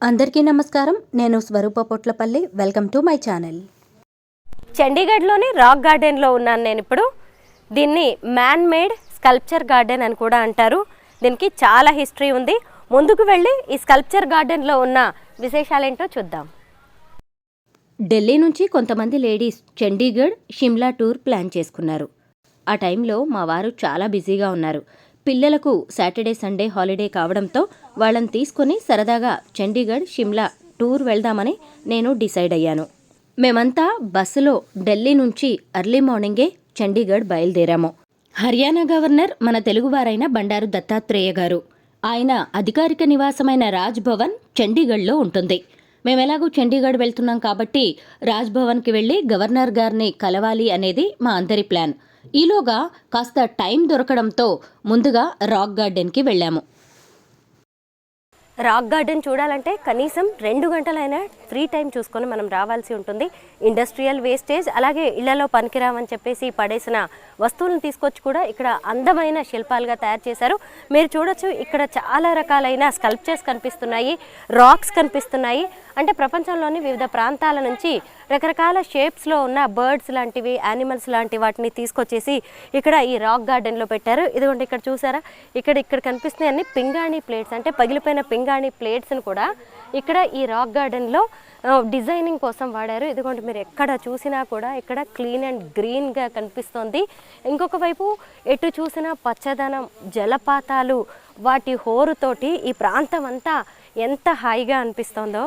అందరికీ నమస్కారం. నేను Swaroopa Potlapalli. Welcome to my channel. చండీగఢ్లోని rock గార్డెన్లో ఉన్నాను నేను ఇప్పుడు. దీన్ని మ్యాన్ మేడ్ స్కల్ప్చర్ గార్డెన్ అని కూడా అంటారు. దీనికి చాలా హిస్టరీ ఉంది. ముందుకు వెళ్ళి ఈ స్కల్ప్చర్ గార్డెన్లో ఉన్న విశేషాలేంటో చూద్దాం. ఢిల్లీ నుంచి కొంతమంది ladies Chandigarh Shimla tour plan చేసుకున్నారు. ఆ టైంలో మా వారు చాలా బిజీగా ఉన్నారు. పిల్లలకు సాటర్డే సండే హాలిడే కావడంతో వాళ్ళని తీసుకుని సరదాగా చండీగఢ్ షిమ్లా టూర్ వెళ్దామని నేను డిసైడ్ అయ్యాను. మేమంతా బస్సులో ఢిల్లీ నుంచి అర్లీ మార్నింగే చండీగఢ్ బయలుదేరాము. హర్యానా గవర్నర్ మన తెలుగువారైన బండారు దత్తాత్రేయ గారు. ఆయన అధికారిక నివాసమైన రాజ్ భవన్ చండీగఢ్లో ఉంటుంది. మేమెలాగూ చండీగఢ్ వెళ్తున్నాం కాబట్టి రాజ్ భవన్కి వెళ్ళి గవర్నర్ గారిని కలవాలి అనేది మా అందరి ప్లాన్. ఈలోగా కాస్త టైం దొరకడంతో ముందుగా రాక్ గార్డెన్కి వెళ్ళాము. రాక్ గార్డెన్ చూడాలంటే కనీసం రెండు గంటలైనా ఫ్రీ టైం చూసుకొని మనం రావాల్సి ఉంటుంది. ఇండస్ట్రియల్ వేస్టేజ్ అలాగే ఇళ్ళలో పనికిరామని చెప్పేసి పడేసిన వస్తువులను తీసుకొచ్చి కూడా ఇక్కడ అందమైన శిల్పాలుగా తయారు చేశారు. మీరు చూడొచ్చు ఇక్కడ చాలా రకాలైన స్కల్ప్చర్స్ కనిపిస్తున్నాయి రాక్స్ కనిపిస్తున్నాయి. అంటే ప్రపంచంలోని వివిధ ప్రాంతాల నుంచి రకరకాల షేప్స్లో ఉన్న బర్డ్స్ లాంటివి యానిమల్స్ లాంటి వాటిని తీసుకొచ్చేసి ఇక్కడ ఈ రాక్ గార్డెన్లో పెట్టారు. ఇదిగోండి ఇక్కడ చూసారా? ఇక్కడ ఇక్కడ కనిపిస్తున్నాయి అన్ని పింగాణి ప్లేట్స్ అంటే పగిలిపోయిన పింగాణి కానీ ప్లేట్స్ని కూడా ఇక్కడ ఈ రాక్ గార్డెన్లో డిజైనింగ్ కోసం వాడారు. ఎందుకంటే మీరు ఎక్కడ చూసినా కూడా ఇక్కడ క్లీన్ అండ్ గ్రీన్గా కనిపిస్తోంది. ఇంకొక వైపు ఎటు చూసినా పచ్చదనం జలపాతాలు వాటి హోరుతోటి ఈ ప్రాంతం అంతా ఎంత హాయిగా అనిపిస్తోందో.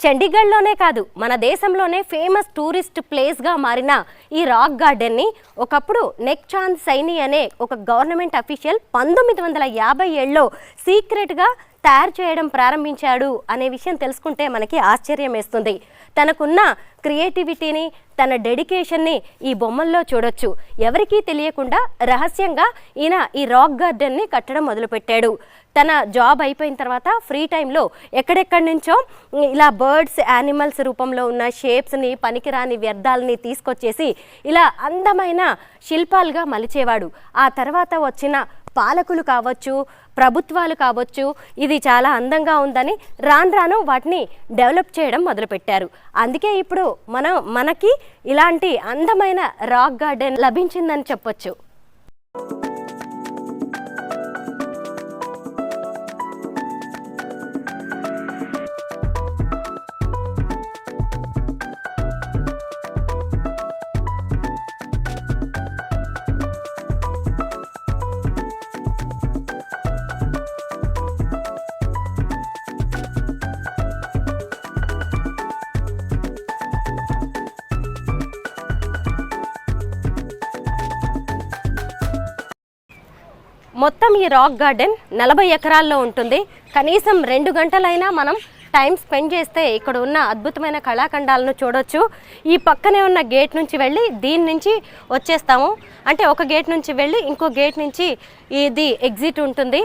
చండీగఢ్లోనే కాదు మన దేశంలోనే ఫేమస్ టూరిస్ట్ ప్లేస్గా మారిన ఈ రాక్ గార్డెన్ని ఒకప్పుడు నెక్ చాంద్ సైని అనే ఒక గవర్నమెంట్ అఫీషియల్ పంతొమ్మిది వందల యాభై ఏళ్ళలో సీక్రెట్గా తయారు చేయడం ప్రారంభించాడు అనే విషయం తెలుసుకుంటే మనకి ఆశ్చర్యం వేస్తుంది. తనకున్న క్రియేటివిటీని తన డెడికేషన్ని ఈ బొమ్మల్లో చూడొచ్చు. ఎవరికీ తెలియకుండా రహస్యంగా ఈయన ఈ రాక్ గార్డెన్ని కట్టడం మొదలుపెట్టాడు. తన జాబ్ అయిపోయిన తర్వాత ఫ్రీ టైంలో ఎక్కడెక్కడి నుంచో ఇలా బర్డ్స్ యానిమల్స్ రూపంలో ఉన్న షేప్స్ని పనికిరాని వ్యర్థాలని తీసుకొచ్చేసి ఇలా అందమైన శిల్పాలుగా మలిచేవాడు. ఆ తర్వాత వచ్చిన పాలకులు కావచ్చు ప్రభుత్వాలు కావచ్చు ఇది చాలా అందంగా ఉందని రాను రాను వాటిని డెవలప్ చేయడం మొదలుపెట్టారు. అందుకే ఇప్పుడు మనం మనకి ఇలాంటి అందమైన రాక్ గార్డెన్ లభించిందని చెప్పొచ్చు. మొత్తం ఈ రాక్ గార్డెన్ నలభై ఎకరాల్లో ఉంటుంది. కనీసం రెండు గంటలైనా మనం టైం స్పెండ్ చేస్తే ఇక్కడ ఉన్న అద్భుతమైన కళాఖండాలను చూడొచ్చు. ఈ పక్కనే ఉన్న గేట్ నుంచి వెళ్ళి దీని నుంచి వచ్చేస్తాము. అంటే ఒక గేట్ నుంచి వెళ్ళి ఇంకో గేట్ నుంచి ఇది ఎగ్జిట్ ఉంటుంది.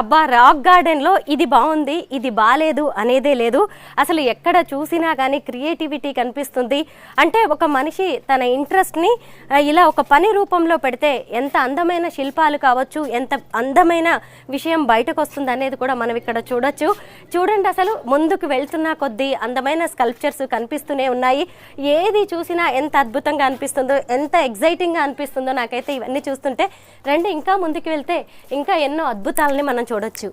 అబ్బా రాక్ గార్డెన్లో ఇది బాగుంది ఇది బాగాలేదు అనేదే లేదు. అసలు ఎక్కడ చూసినా కానీ క్రియేటివిటీ కనిపిస్తుంది. అంటే ఒక మనిషి తన ఇంట్రెస్ట్ని ఇలా ఒక పని రూపంలో పెడితే ఎంత అందమైన శిల్పాలు కావచ్చు ఎంత అందమైన విషయం బయటకు వస్తుంది అనేది కూడా మనం ఇక్కడ చూడొచ్చు. చూడండి అసలు ముందుకు వెళ్తున్న కొద్దీ అందమైన స్కల్ప్చర్స్ కనిపిస్తూనే ఉన్నాయి. ఏది చూసినా ఎంత అద్భుతంగా అనిపిస్తుందో ఎంత ఎగ్జైటింగ్గా అనిపిస్తుందో నాకైతే ఇవన్నీ చూస్తుంటే రండి ఇంకా ముందుకు వెళ్తే ఇంకా ఎన్నో అద్భుతాలని మనం చూడొచ్చు.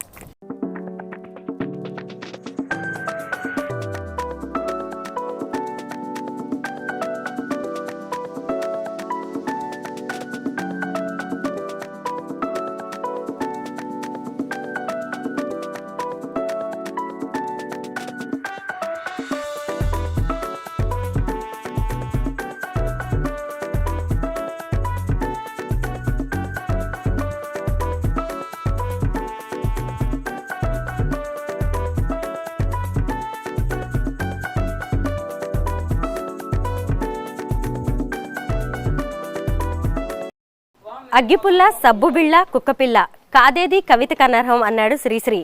అగ్గిపుల్ల సబ్బుబిళ్ళ కుక్కపిల్ల కాదేది కవిత కనర్హం అన్నాడు శ్రీశ్రీ.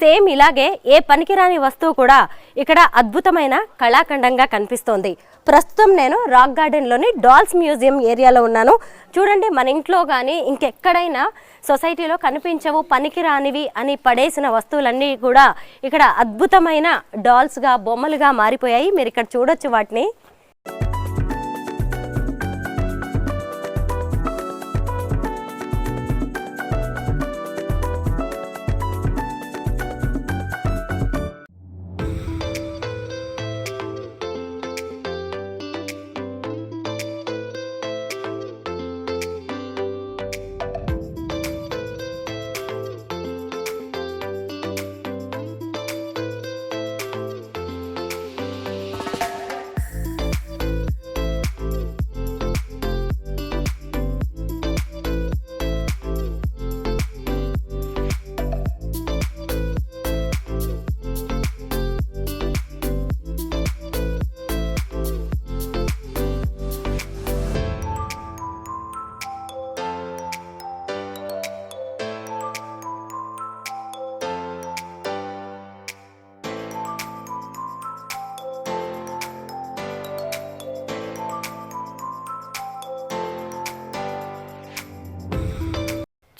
సేమ్ ఇలాగే ఏ పనికిరాని వస్తువు కూడా ఇక్కడ అద్భుతమైన కళాఖండంగా కనిపిస్తోంది. ప్రస్తుతం నేను రాక్ గార్డెన్లోని డాల్స్ మ్యూజియం ఏరియాలో ఉన్నాను. చూడండి మన ఇంట్లో కానీ ఇంకెక్కడైనా సొసైటీలో కనిపించవు పనికిరానివి అని పడేసిన వస్తువులన్నీ కూడా ఇక్కడ అద్భుతమైన డాల్స్గా బొమ్మలుగా మారిపోయాయి. మీరు ఇక్కడ చూడొచ్చు వాటిని.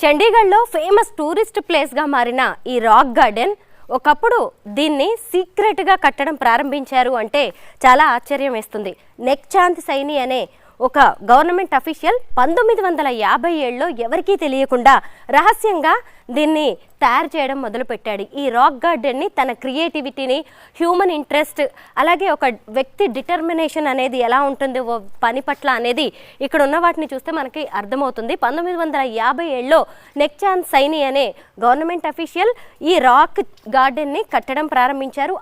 చండీగఢ్లో ఫేమస్ టూరిస్ట్ ప్లేస్గా మారిన ఈ రాక్ గార్డెన్ ఒకప్పుడు దీన్ని సీక్రెట్గా కట్టడం ప్రారంభించారు అంటే చాలా ఆశ్చర్యం వేస్తుంది. నెక్ చాంద్ సైని అనే ఒక గవర్నమెంట్ అఫీషియల్ పంతొమ్మిది వందల యాభై ఏళ్ళలో ఎవరికీ తెలియకుండా రహస్యంగా దీన్ని తయారు చేయడం మొదలుపెట్టాడు. ఈ రాక్ గార్డెన్ని తన క్రియేటివిటీని హ్యూమన్ ఇంట్రెస్ట్ అలాగే ఒక వ్యక్తి డిటర్మినేషన్ అనేది ఎలా ఉంటుంది ఓ పని పట్ల అనేది ఇక్కడ ఉన్న వాటిని చూస్తే మనకి అర్థమవుతుంది. పంతొమ్మిది వందల యాభై ఏళ్ళలో నెక్చాన్ సైని అనే గవర్నమెంట్ అఫీషియల్ ఈ రాక్ గార్డెన్ని కట్టడం ప్రారంభించారు.